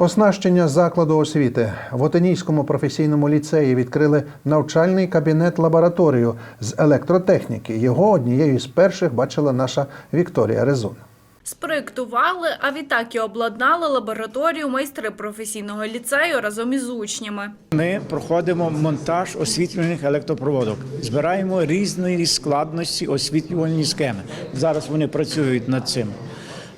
Оснащення закладу освіти в Отинійському професійному ліцеї відкрили навчальний кабінет лабораторію з електротехніки. Його однією з перших бачила наша Вікторія Резун. Спроєктували, а відтак і обладнали лабораторію майстри професійного ліцею разом із учнями. Ми проходимо монтаж освітлювальних електропроводок, збираємо різної складності освітлювальні схеми. Зараз вони працюють над цим.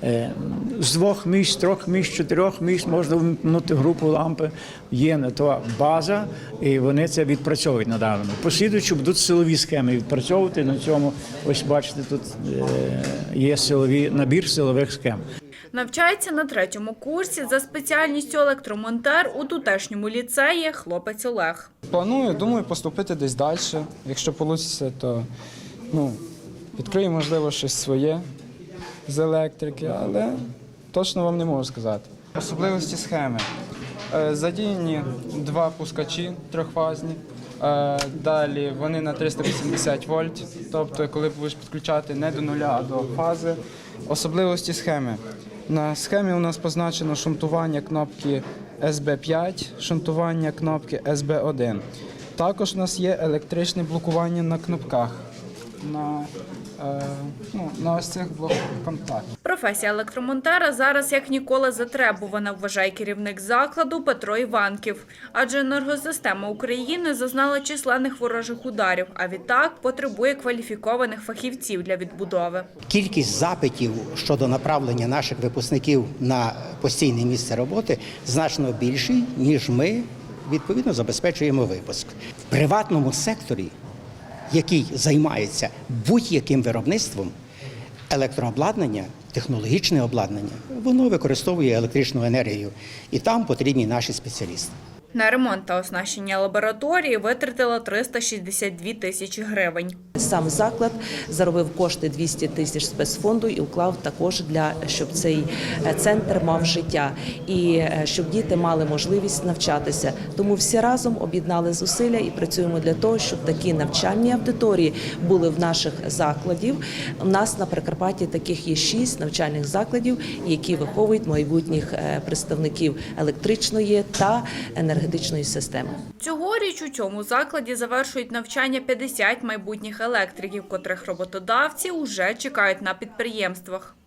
Е, З двох місць, трьох місць, чотирьох місць можна вимкнути групу лампи. Є на то база, і вони це відпрацьовують на даному. Послідуючи будуть силові схеми відпрацьовувати. На цьому ось бачите, тут е, є силові набір силових схем. Навчається на третьому курсі за спеціальністю електромонтер у тутешньому ліцеї хлопець Олег. Планую, думаю, поступити десь далі. Якщо вийде, то ну, відкрию, можливо, щось своє з електрики, але точно вам не можу сказати. Особливості схеми. Е, Задіяні два пускачі трьохфазні. Е, Далі вони на 380 вольт, тобто, коли будеш підключати не до нуля, а до фази. Особливості схеми. На схемі у нас позначено шунтування кнопки SB5, шунтування кнопки SB1. Також у нас є електричне блокування на кнопках. На, ну, на ось цих блоках контактів. Професія електромонтера зараз як ніколи затребувана, вважає керівник закладу Петро Іванків. Адже енергосистема України зазнала численних ворожих ударів, а відтак потребує кваліфікованих фахівців для відбудови. Кількість запитів щодо направлення наших випускників на постійне місце роботи значно більший, ніж ми відповідно забезпечуємо випуск. В приватному секторі, який займається будь-яким виробництвом, електрообладнання, технологічне обладнання, воно використовує електричну енергію, і там потрібні наші спеціалісти. На ремонт та оснащення лабораторії витратила 362 тисячі гривень. Сам заклад заробив кошти 200 тисяч спецфонду і уклав також для щоб цей е, центр мав життя і е, щоб діти мали можливість навчатися. Тому всі разом об'єднали зусилля і працюємо для того, щоб такі навчальні аудиторії були в наших закладів. У нас на Прикарпатті таких є шість навчальних закладів, які виховують майбутніх е, представників електричної та енергетичної системи. Цьогоріч у цьому закладі завершують навчання 50 майбутніх електриків, котрих роботодавці уже чекають на підприємствах.